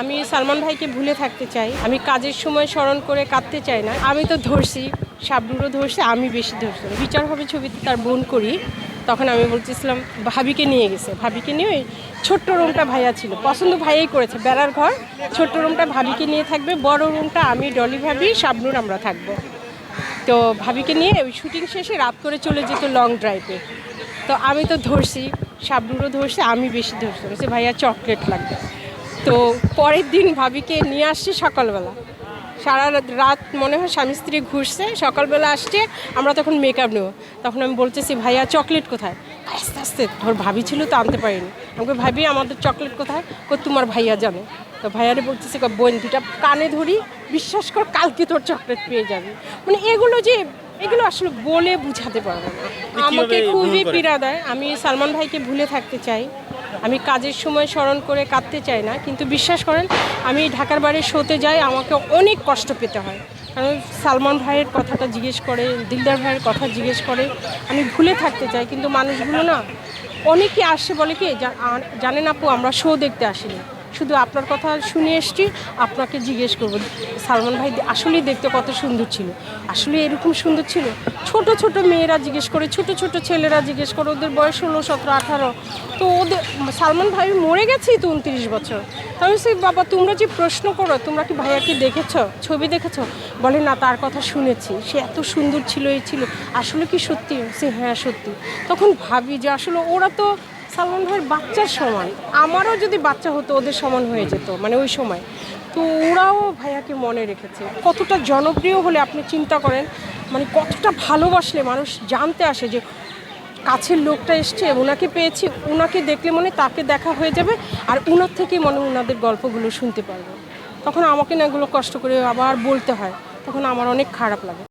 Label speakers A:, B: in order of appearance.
A: আমি সালমান ভাইকে ভুলে থাকতে চাই। আমি কাজের সময় স্মরণ করে কাঁদতে চাই না। আমি তো ধরছি, শাবনুরও ধরছে, আমি বেশি ধরছি বিচার হবে ছবিতে তার বোন করি, তখন আমি বলতেছিলাম, ভাবিকে নিয়ে গেছে। ভাবিকে নিয়ে ওই ছোট্ট রুমটা ভাইয়া ছিল। পছন্দ ভাইয়াই করেছে, বেড়ার ঘর। ছোট্ট রুমটা ভাবিকে নিয়ে থাকবে, বড় রুমটা আমি, ডলি ভাবি, শাবনুর আমরা থাকব। তো ভাবিকে নিয়ে ওই শুটিং শেষে রাত করে চলে যেত লং ড্রাইভে। তো আমি তো ধরছি, শাবনুরও ধরছে, আমি বেশি ধরছি ভাইয়া, চকলেট লাগবে। তো পরের দিন ভাবিকে নিয়ে আসছি সকালবেলা। সারা রাত- মনে হয় স্বামী স্ত্রী ঘুরছে, সকালবেলা আসছে, আমরা তখন মেকআপ নেব। তখন আমি বলতেছি, ভাইয়া চকলেট কোথায়? আস্তে আস্তে, ধর ভাবি ছিল তো আনতে পারিনি। আমাকে ভাবি, আমাদের চকলেট কোথায়? কো তোমার ভাইয়া জানে। তো ভাইয়ারে বলতেছি বোন দুটা কানে ধরি, বিশ্বাস কর, কালকে তোর চকলেট পেয়ে যাবি। মানে এগুলো যে এগুলো আসলে বলে বুঝাতে পারব না। আমাকে খুবই পীড়া দেয়। আমি সালমান ভাইকে ভুলে থাকতে চাই। আমি কাজের সময় স্মরণ করে কাঁদতে চাই না। কিন্তু বিশ্বাস করেন আমি ঢাকার বাড়ির শোতে যাই আমাকে অনেক কষ্ট পেতে হয়। কারণ সালমান ভাইয়ের কথাটা জিজ্ঞেস করে দিলদার ভাইয়ের কথা জিজ্ঞেস করে আমি ভুলে থাকতে চাই। কিন্তু মানুষগুলো না অনেকে আসে বলে কি জানেন আপু আমরা শো দেখতে আসিনি। শুধু আপনার কথা শুনে এসছি, আপনাকে জিজ্ঞেস করব। সালমান ভাই আসলেই দেখতে কত সুন্দর ছিল। আসলে এরকম সুন্দর ছিল। ছোট ছোট মেয়েরা জিজ্ঞেস করে, ছোট ছোট ছেলেরা জিজ্ঞেস করে, ওদের বয়স ষোলো, সতেরো, আঠারো। তো ওদের সালমান ভাই মরে গেছেই তো উনত্রিশ বছর। তাহলে সেই বাবা, তোমরা যে প্রশ্ন করো, তোমরা কি ভাইয়াকে দেখেছ, ছবি দেখেছ? বলে, না, তার কথা শুনেছি। সে এত সুন্দর ছিল, এই ছিল। আসলে কি সত্যি? সে হ্যাঁ সত্যি। তখন ভাবি যে আসলে ওরা তো সালমান ভাইয়ের বাচ্চার সমান। আমারও যদি বাচ্চা হতো, ওদের সমান হয়ে যেত মানে ওই সময়। তো ওরাও ভাইয়াকে মনে রেখেছে। কতটা জনপ্রিয় হলে আপনি চিন্তা করেন মানে কতটা ভালোবাসলে মানুষ জানতে আসে যে কাছের লোকটা এসছে, ওনাকে পেয়েছি, ওনাকে দেখলে মনে তাকে দেখা হয়ে যাবে, আর ওনার থেকেই মনে ওনাদের গল্পগুলো শুনতে পারব। তখন আমাকে না এগুলো কষ্ট করে আবার বলতে হয়, তখন আমার অনেক খারাপ লাগে।